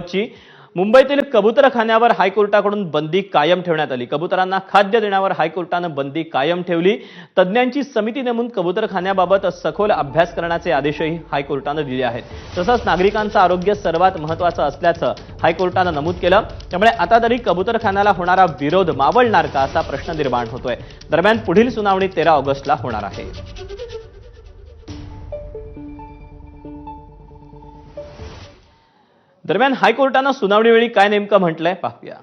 ची मुंबईतील कबुतरखान्यावर हायकोर्टाकडून बंदी कायम ठेवण्यात आली. कबुतरांना खाद्य देण्यावर हायकोर्टानं बंदी कायम ठेवली. तज्ज्ञांची समिती नेमून कबुतरखान्याबाबत सखोल अभ्यास करण्याचे आदेशही हायकोर्टानं दिले आहेत. तसंच नागरिकांचं आरोग्य सर्वात महत्वाचं असल्याचं हायकोर्टानं नमूद केलं. त्यामुळे आता तरी कबुतरखान्याला होणारा विरोध मावळणार का असा प्रश्न निर्माण होतोय. दरम्यान पुढील सुनावणी तेरा ऑगस्टला होणार आहे. दरम्यान हायकोर्टानं सुनावणीवेळी काय नेमकं म्हटलंय पाहूया.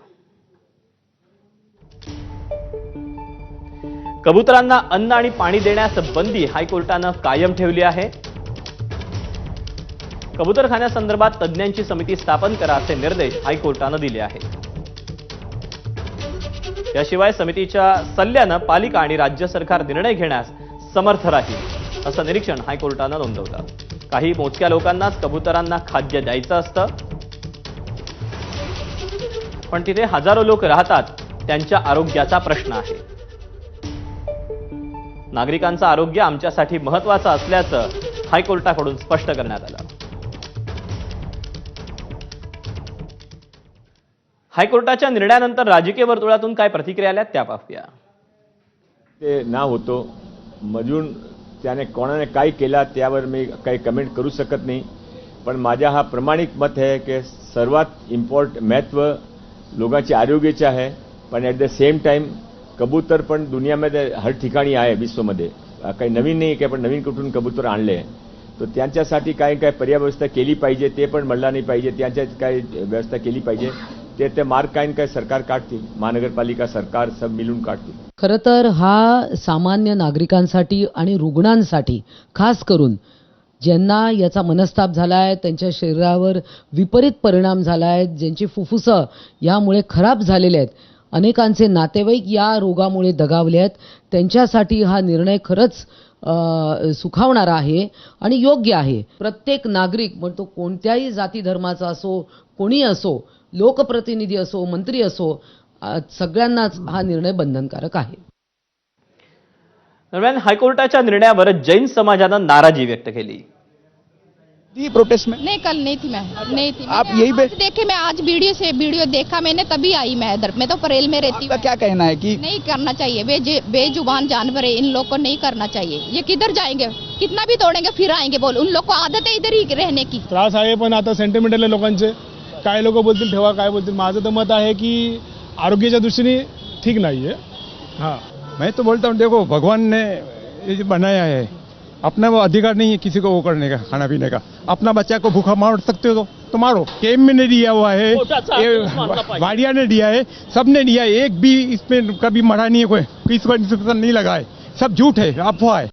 कबुतरांना अन्न आणि पाणी देण्यास बंदी हायकोर्टानं कायम ठेवली आहे. कबुतरखान्यासंदर्भात तज्ज्ञांची समिती स्थापन करा असे निर्देश हायकोर्टानं दिले आहेत. याशिवाय समितीच्या सल्ल्यानं पालिका आणि राज्य सरकार निर्णय घेण्यास समर्थ राहील असं निरीक्षण हायकोर्टानं नोंदवलं. काही मोजक्या लोकांनाच कबुतरांना खाद्य द्यायचं असतं. पण तिथे हजारो लोक राहतात त्यांच्या आरोग्याचा प्रश्न आहे. नागरिकांचं आरोग्य आमच्यासाठी महत्वाचं असल्याचं हायकोर्टाकडून स्पष्ट करण्यात आलं. हायकोर्टाच्या निर्णयानंतर राजकीय वर्तुळातून काय प्रतिक्रिया आल्या त्या पाहूया. ते ना होतो मजून त्याने कोणाने काय केला त्यावर मी काही कमेंट करू शकत नाही. पण माझा हा प्रमाणिक मत आहे की सर्वात इम्पॉर्ट महत्त्व लोकांचे आरोग्याची आहे पण ॲट द सेम टाइम कबूतर पण दुनियामध्ये हर ठिकाणी आहे विश्वमध्ये. काही नवीन नाही काय पण नवीन कुठून कबूतर आणले तर त्यांच्यासाठी काय काय पर्याव्यवस्था केली पाहिजे ते पण म्हणला नाही पाहिजे त्यांच्या काय व्यवस्था केली पाहिजे. ते ते मार्ग काय काय सरकार काढतील महानगरपालिका सरकार सब मिळून काढतील. खरं तर हा सामान्य नागरिकांसाठी आणि रुग्णांसाठी खास करून ज्यांना याचा मनस्ताप झाला आहे त्यांच्या शरीरावर विपरीत परिणाम झाला आहे ज्यांची फुफ्फुसं यामुळे खराब झालेले आहेत. अनेकांचे नातेवाईक या रोगामुळे दगावले आहेत. त्यांच्यासाठी हा निर्णय खरंच सुखावणारा आहे आणि योग्य आहे. प्रत्येक नागरिक मग तो कोणत्याही जाती धर्माचा असो कोणी असो लोकप्रतिनिधी असो मंत्री असो सगळ्यांनाच हा निर्णय बंधनकारक आहे. दरम्यान हायकोर्टाच्या निर्णयावर जैन समाजानं नाराजी व्यक्त केली. थी प्रोटेस्ट में? नहीं कल नहीं थी मैं। नहीं थी आप यही आज देखे मैं आज वीडियो से वीडियो देखा मैंने तभी आई मैं इधर। मैं तो परेल में रहती हूँ। क्या कहना है कि नहीं करना चाहिए। बे बेजुबान जानवर है इन लोग को नहीं करना चाहिए। ये किधर जाएंगे? कितना भी दौड़ेंगे फिर आएंगे बोल। उन लोग को आदत है इधर ही रहने की। त्रास आहे पण आता सेंटिमेंटल आहे लोकांचे. काय लोक बोलतील ठेवा काय बोलतील. माझं तर मत आहे की आरोग्याच्या दृष्टीने ठीक नाही आहे हां. मैं तो बोलता हूँ देखो भगवान ने ये जो बनाया है अपना वो अधिकार नहीं है किसी को वो करने का खाना पीने का। अपना बच्चा को भूखा मार सकते हो तो, तुम्हारो मारो। केम में ने दिया हुआ है ये वाडिया ने दिया है सबने दिया है एक भी इसमें कभी मरा नहीं है कोई किसी पर नहीं लगा है सब झूठ है अफवाह है।